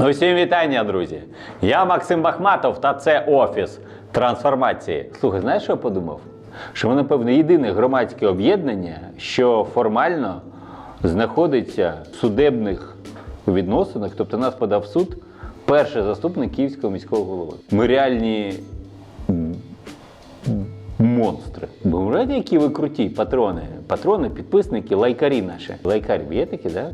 Усім вітання, друзі! Я Максим Бахматов та це офіс трансформації. Слухай, знаєш, що я подумав? Що ми, напевно, єдине громадське об'єднання, що формально знаходиться в судебних відносинах, тобто нас подав суд перший заступник Київського міського голови. Ми реальні монстри. Ви які ви круті патрони. Патрони, підписники, лайкарі наші. Лайкарі є такі, да?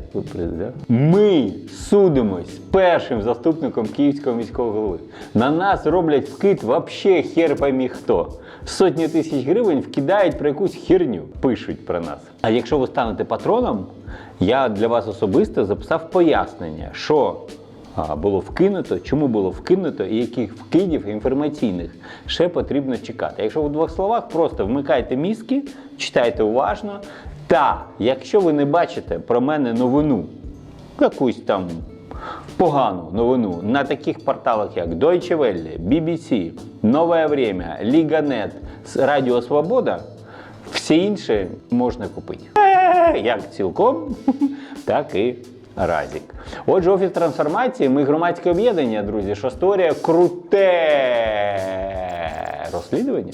Ми судимось першим заступником Київського міського голови. На нас роблять вкид вообще хер поймі хто. Сотні тисяч гривень вкидають про якусь херню, пишуть про нас. А якщо ви станете патроном, я для вас особисто записав пояснення, що було вкинуто, чому було вкинуто і яких вкидів інформаційних ще потрібно чекати. Якщо в двох словах, просто вмикайте мізки, читайте уважно. Та якщо ви не бачите про мене новину, якусь там погану новину на таких порталах, як Deutsche Welle, BBC, Нове Время, Ліга.нет, Радіо Свобода, всі інші можна купити. Е, Як цілком, так і разік. Отже, офіс трансформації, ми громадське об'єднання, друзі, що створює круте розслідування.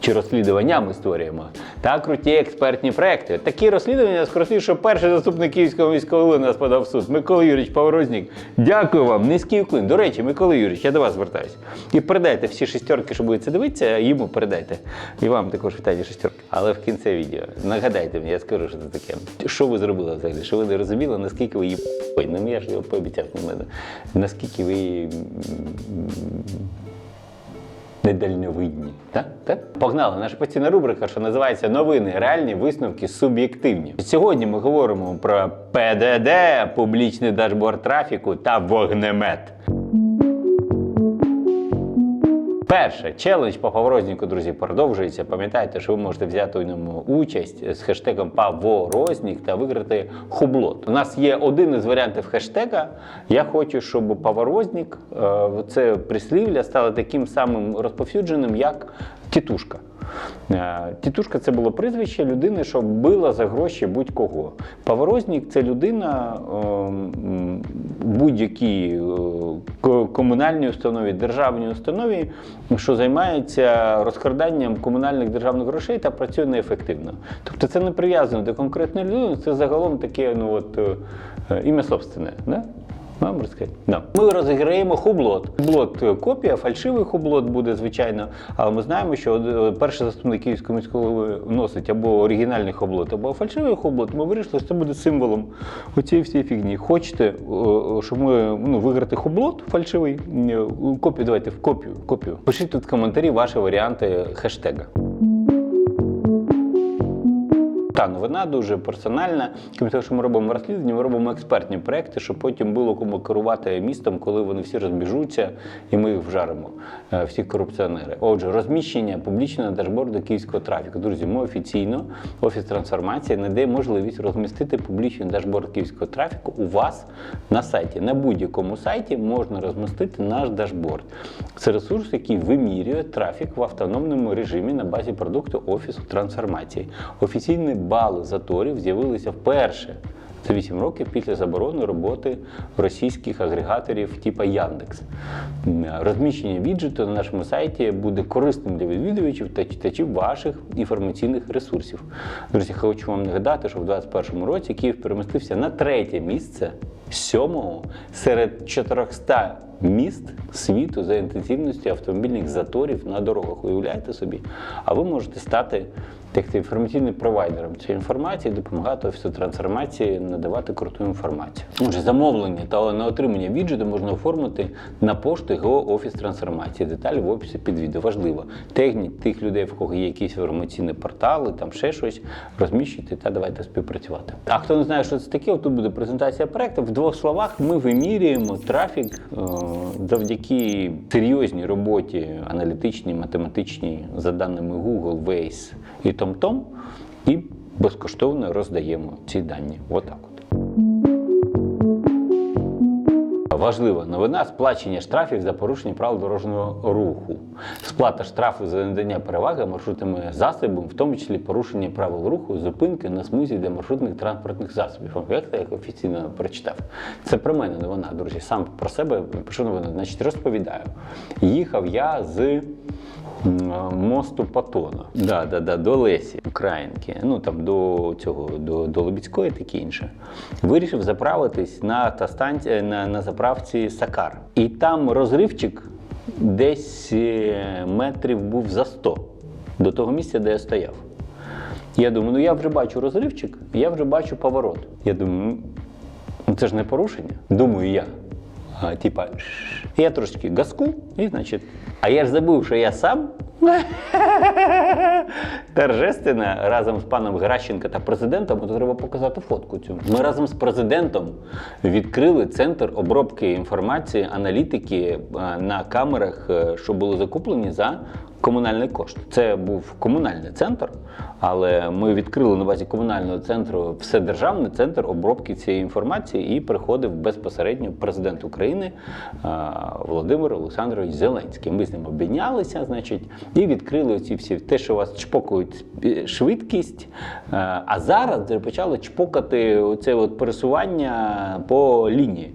Чи розслідування ми створюємо та круті експертні проекти. Такі розслідування скрутили, що перший заступник Київського міського нас подав в суд. Микола Юрійович Поворозник. Дякую вам, низький уклін. До речі, Микола Юрійович, я до вас звертаюся. І передайте всі шестерки, що будете дивитися, йому передайте. І вам також вітання шестерки. Але в кінці відео нагадайте мені, я скажу, що це таке. Що ви зробили взагалі? Що ви не розуміли, наскільки ви її ну я ж його пообіцяв на мене. Наскільки ви недальновидні. Так? Так? Погнали. Наша постійна рубрика, що називається Новини, реальні висновки суб'єктивні. Сьогодні ми говоримо про ПДД, публічний дашборд трафіку та вогнемет. Перше, челендж по поворознику, друзі, продовжується. Пам'ятайте, що ви можете взяти у ньому участь з хештегом Паворознік та виграти хублот. У нас є один із варіантів хештега. Я хочу, щоб поворозник, е, це прислів'я, стало таким самим розповсюдженим, як тітушка. Е, Тітушка це було прізвище людини, що била за гроші будь-кого. Поворозник це людина е, м, в будь-якій е, комунальній установі, державній установі, що займається розкраданням комунальних державних грошей та працює неефективно. Тобто це не прив'язано до конкретної людини, це загалом таке ну, от, е, ім'я собственне. Да? Вам розказати? Да. Ми розіграємо хублот. Хублот е, копія, фальшивий хублот буде, звичайно. Але ми знаємо, що е, перший заступник Київського міського голови носить або оригінальний хублот, або фальшивий хублот. Ми вирішили, що це буде символом оцієї всієї фігні. Хочете, е, щоб ми ну, виграти хублот фальшивий? Копію давайте в копію. копію. Пишіть тут в коментарі ваші варіанти хештега. Та новина дуже персональна. Крім того, що ми робимо розслідування, ми робимо експертні проекти, щоб потім було кому керувати містом, коли вони всі розбіжуться, і ми їх вжаримо, е, всі корупціонери. Отже, розміщення публічного дашборду київського трафіку. Друзі, ми офіційно офіс трансформації надає можливість розмістити публічний дашборд київського трафіку у вас на сайті. На будь-якому сайті можна розмістити наш дашборд. Це ресурс, який вимірює трафік в автономному режимі на базі продукту офісу трансформації. Офіційні бали заторів з'явилися вперше. За 8 років після заборони роботи російських агрегаторів типу Яндекс. Розміщення віджиту на нашому сайті буде корисним для відвідувачів та читачів ваших інформаційних ресурсів. Друзі, хочу вам нагадати, що в 2021 році Київ перемістився на третє місце сьомого серед 400 міст світу за інтенсивністю автомобільних заторів на дорогах. Уявляєте собі? А ви можете стати як інформаційним провайдером цієї інформації, допомагати офісу трансформації надавати круту інформацію. Отже, замовлення та на отримання віджиту можна оформити на пошту ГО Офіс трансформації. Деталі в описі під відео. Важливо. Тегніть тих людей, в кого є якісь інформаційні портали, там ще щось, розміщуйте та давайте співпрацювати. А хто не знає, що це таке, тут буде презентація проекту. Двох словах ми вимірюємо трафік е, завдяки серйозній роботі, аналітичній, математичній, за даними Google, Waze і TomTom, і безкоштовно роздаємо ці дані. Отак важлива новина сплачення штрафів за порушення правил дорожнього руху. Сплата штрафу за надання переваги маршрутними засобами, в тому числі порушення правил руху, зупинки на смузі для маршрутних транспортних засобів. Як я офіційно прочитав? Це про мене новина, друзі. Сам про себе пишу новину. Значить, розповідаю. Їхав я з мосту Патона. Да, да, да, до Лесі, Українки. Ну там до цього, до, до Лебідської, таке інше. Вирішив заправитись на автостанції на, на заправці Сакар. І там розривчик десь е, метрів був за 100 до того місця, де я стояв. Я думаю, ну я вже бачу розривчик, я вже бачу поворот. Я думаю, ну це ж не порушення. Думаю я. Типа, я трошки газку, і значить. А я ж забув, що я сам торжественно разом з паном Гращенко та президентом, то треба показати фотку цю. Ми разом з президентом відкрили центр обробки інформації, аналітики е, на камерах, е, що були закуплені за комунальний кошт. Це був комунальний центр, але ми відкрили на базі комунального центру вседержавний центр обробки цієї інформації і приходив безпосередньо президент України е, Володимир Олександрович Зеленський. Ми з ним обмінялися, значить, і відкрили ці всі те, що вас чпокають е, швидкість. Е, А зараз почали чпокати оце от пересування по лінії.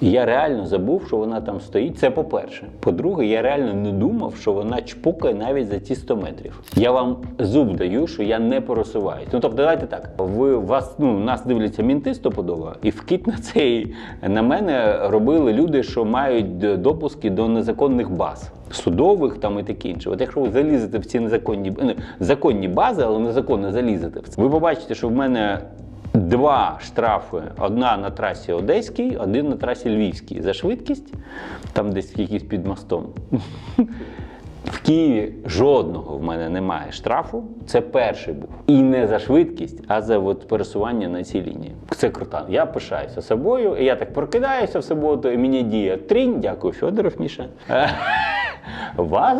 Я реально забув, що вона там стоїть. Це по-перше. По-друге, я реально не думав, що вона чпукає навіть за ці 100 метрів. Я вам зуб даю, що я не пересуваюсь. Ну тобто, давайте так. Ви вас ну нас дивляться мінти стопудово, і вкид на цей на мене робили люди, що мають допуски до незаконних баз. Судових там і таке інше. От якщо ви залізете в ці незаконні ну, законні бази, але незаконно залізете в це, ви побачите, що в мене Два штрафи: одна на трасі Одеській, один на трасі Львівській за швидкість, там десь якийсь під мостом. В Києві жодного в мене немає штрафу. Це перший був. І не за швидкість, а за от пересування на цій лінії. Це круто. Я пишаюся собою, і я так прокидаюся в суботу, і мені діє трінь. Дякую, Федоров, Міша. Вас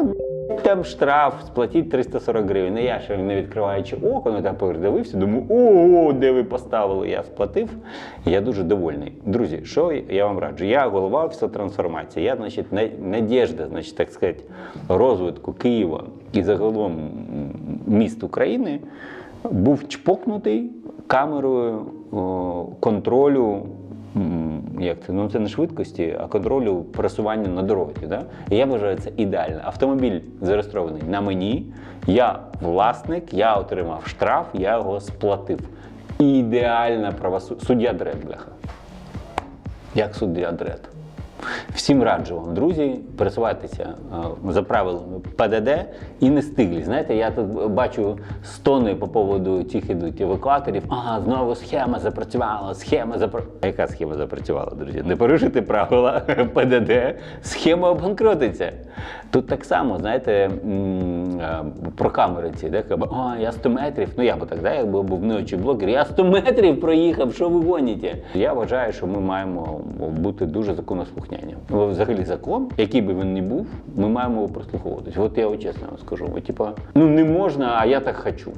там штраф, сплатіть 340 гривень. Я ще не відкриваючи око, ну там передивився, думаю, о, де ви поставили? Я сплатив. Я дуже довольний. Друзі, що я вам раджу? Я голова офісу трансформації. Я, значить, на- надіжда, значить, так сказати, розвитку Києва і загалом міст України був чпокнутий камерою контролю як це? Ну це не швидкості, а контролю пересування на дорозі. Да? І я вважаю це ідеально. Автомобіль зареєстрований на мені, я власник, я отримав штраф, я його сплатив. Ідеальна правосуддя. Суддя Дред, бляха. Як суддя Дред. Всім раджу вам, друзі, пересувайтеся е, за правилами ПДД і не стиглі. Знаєте, я тут бачу стони по поводу цих ідуть евакуаторів. Ага, знову схема запрацювала, схема запрацювала. Яка схема запрацювала, друзі? Не порушити правила ПДД, схема обанкротиться. Тут так само, знаєте, е, про камери ці, де каба, о, я 100 метрів, ну я би так, да, якби був неочий блогер, я 100 метрів проїхав, що ви гоніте? Я вважаю, що ми маємо бути дуже законослухняні. Ну, Взагалі закон, який би він не був, ми маємо його прослуховуватись. От я чесно вам скажу. От, типа, ну не можна, а я так хочу.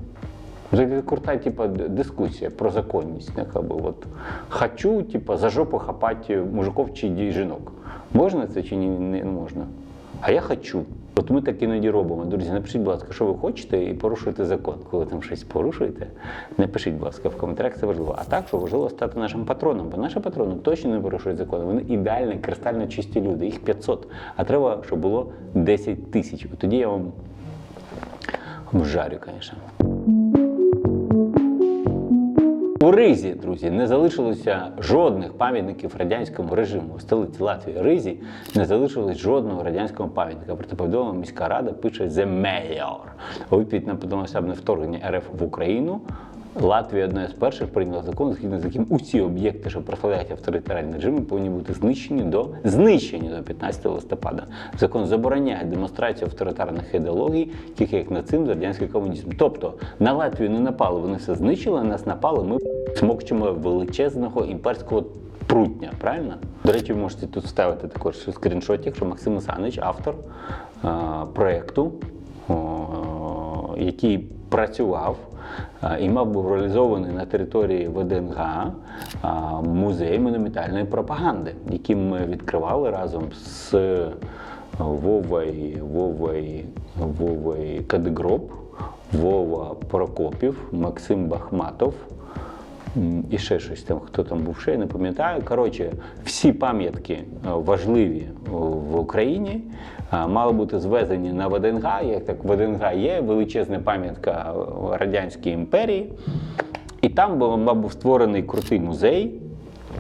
Взагалі крута, типа, дискусія про законність. Яка би от хочу, типа, за жопу хапати мужиков чи жінок. Можна це чи ні? Не можна. А я хочу. От ми так іноді робимо. Друзі, напишіть, будь ласка, що ви хочете, і порушуйте закон. Коли там щось порушуєте, напишіть, будь ласка, в коментарях це важливо. А так, що важливо стати нашим патроном, бо наші патрони точно не порушують закон. Вони ідеальні, кристально чисті люди. Їх 500. А треба, щоб було 10 тисяч. Тоді я вам вжарю, звісно. Ризі, друзі, не залишилося жодних пам'ятників радянському режиму. В столиці Латвії Ризі не залишилось жодного радянського пам'ятника. Проте повідомила міська рада пише «The Mayor». У відповідь на повномасштабне вторгнення РФ в Україну. Латвія одна з перших прийняла закон, згідно з яким усі об'єкти, що прославляють авторитарні режими, повинні бути знищені до знищені до 15 листопада. Закон забороняє демонстрацію авторитарних ідеологій, таких як нацизм, радянський комунізм. Тобто на Латвію не напали, вони все знищили, на нас напали. Ми смокчемо величезного імперського прутня, правильно? До речі, ви можете тут вставити також скріншотик, що Максим Ісанович, автор е, проєкту, о, який працював е, і мав був реалізований на території ВДНГ е, музей монументальної пропаганди, який ми відкривали разом з Вовою, Вовою, Вовою Кадигроб, Вова Прокопів, Максим Бахматов. І ще щось там, хто там був ще, я не пам'ятаю. Коротше, всі пам'ятки е, важливі в Україні е, мали бути звезені на ВДНГ. Як так ВДНГ є величезна пам'ятка Радянської імперії. І там був, був створений крутий музей.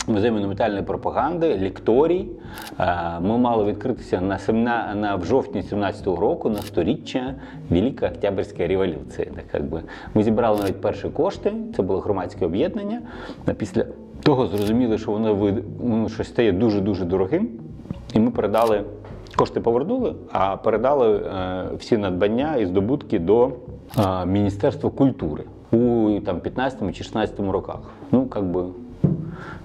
Музей монументальної пропаганди, лікторій. Е, Ми мали відкритися на, семна- на в жовтні 17-го року на сторіччя Великої Октябрьської революції. Так, би. Ми зібрали навіть перші кошти, це було громадське об'єднання. Після того зрозуміли, що воно вид- щось стає дуже-дуже дорогим. І ми передали, кошти повернули, а передали е, всі надбання і здобутки до е, Міністерства культури у там, 15 чи 16 роках. Ну, як би,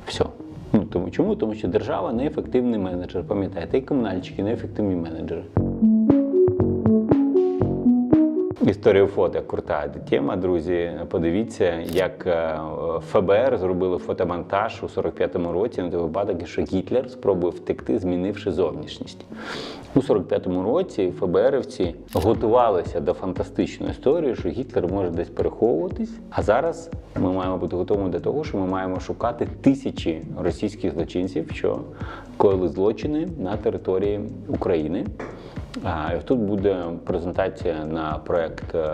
все. Ну, тому, чому? Тому що держава неефективний менеджер, пам'ятаєте, і комунальчики неефективні менеджери. Історія фото крута тема, друзі. Подивіться, як е, ФБР зробили фотомонтаж у 45-му році на той випадок, що Гітлер спробує втекти, змінивши зовнішність. У 45-му році ФБРівці готувалися до фантастичної історії, що Гітлер може десь переховуватись. А зараз ми маємо бути готовими до того, що ми маємо шукати тисячі російських злочинців, що коїли злочини на території України. А, і тут буде презентація на проект е,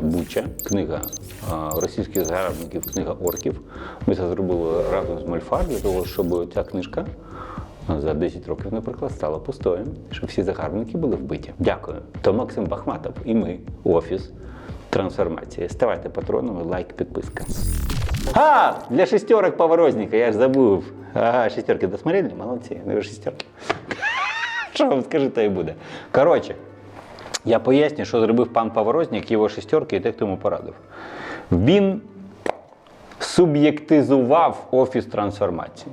Буча, книга е, російських загарбників, книга орків. Ми це зробили разом з Мольфар для того, щоб ця книжка за 10 років, наприклад, стала пустою, щоб всі загарбники були вбиті. Дякую. То Максим Бахматов і ми, офіс трансформації. Ставайте патронами, лайк, підписка. А, для шестерок поворозника, я ж забув. Ага, шестерки досмотрели? Молодці, ну шестерки. Що вам скажу, то і буде. Коротше, я поясню, що зробив пан Поворозник, його шестерки і те, хто йому порадив. Він суб'єктизував офіс трансформації.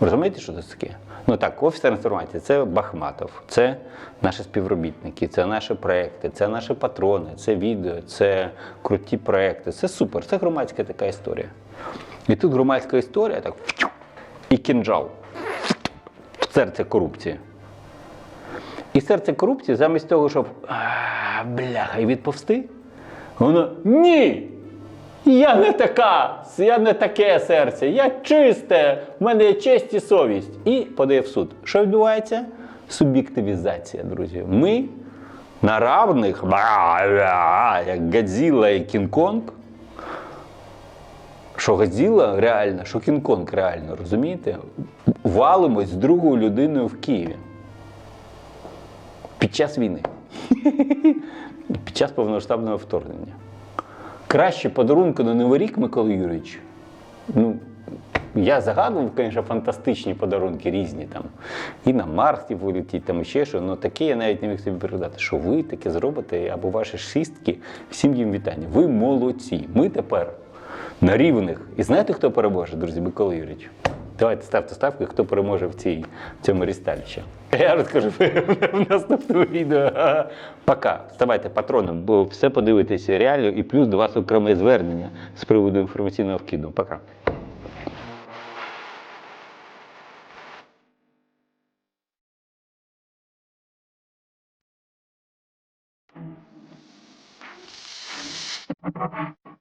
Розумієте, що це таке? Ну так, офіс трансформації це Бахматов, це наші співробітники, це наші проекти, це наші патрони, це відео, це круті проекти. Це супер, це громадська така історія. І тут громадська історія так і кінжал в серце корупції. І серце корупції, замість того, щоб «А, бляха, і відповсти, воно ні! Я не така, я не таке серце, я чисте, в мене є честь і совість. І подає в суд. Що відбувається? Суб'єктивізація, друзі. Ми на равних, як Годзілла і Кінг-Конг, що Годзілла реально, що Кінг-Конг реально, розумієте? Валимось з другою людиною в Києві. Під час війни. Під час повноштабного вторгнення. Краще подарунку на Новий рік, Микола Юрійович. Ну, я загадував, звісно, фантастичні подарунки різні там. І на Марсі вилетіть, там ще що. Ну таке я навіть не міг собі передати, що ви таке зробите, або ваші шістки. Всім їм вітання. Ви молодці. Ми тепер на рівних. І знаєте, хто переможе, друзі, Микола Юрійович? Давайте ставте ставки, хто переможе в цій в цьому рісталіще. Я розкажу в наступному відео. Пока. Ставайте патроном, бо все подивитеся реально і плюс до вас окреме звернення з приводу інформаційного вкиду. Пока. Thank you.